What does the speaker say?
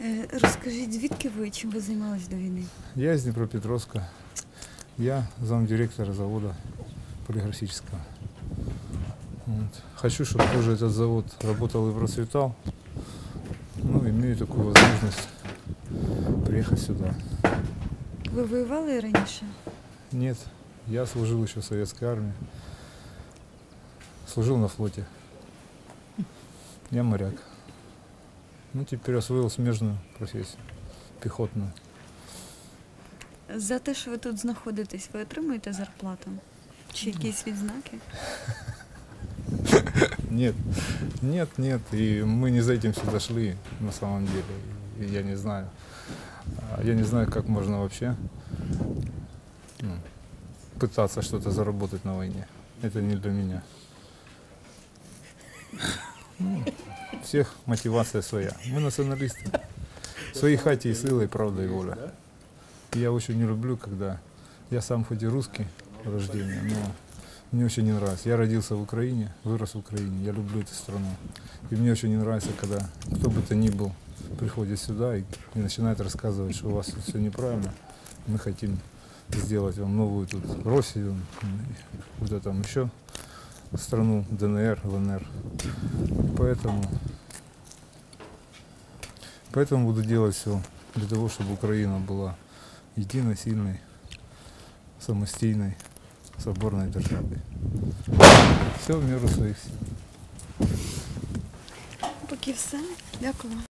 Е, Розкажіть, звідки ви чим ви займалися до війни? Я из Днепропетровска. Я замдиректора завода полиграфического. Вот. Хочу, чтобы тоже этот завод работал и процветал. Ну, имею такую возможность приехать сюда. Ви воювали раніше? Нет, я служил еще в советской армии. Служил на флоте. Я моряк. Ну, теперь освоил смежную профессию, пехотную. За те, що ви тут знаходитесь, ви отримуєте зарплату? Чи якісь відзнаки? Нет, нет, нет. И мы не за этим сюда шли, на самом деле. И я не знаю. А, Я не знаю, как можно вообще ну, пытаться что-то заработать на войне. Это не для меня. Всех мотивация своя. Мы националисты. В своей хате и сила, и правда, и воля. Я очень не люблю, когда я сам хоть и русский по рождению, но мне очень не нравится. Я родился в Украине, вырос в Украине, я люблю эту страну. И мне очень не нравится, когда кто бы то ни был приходит сюда и, и начинает рассказывать, что у вас все неправильно. Мы хотим сделать вам новую тут Россию, куда там еще страну ДНР, ЛНР. Поэтому, поэтому буду делать все для того, чтобы Украина была единой, сильной, самостийной, соборной державой. Все в меру своих сил. Поки все. Дякую.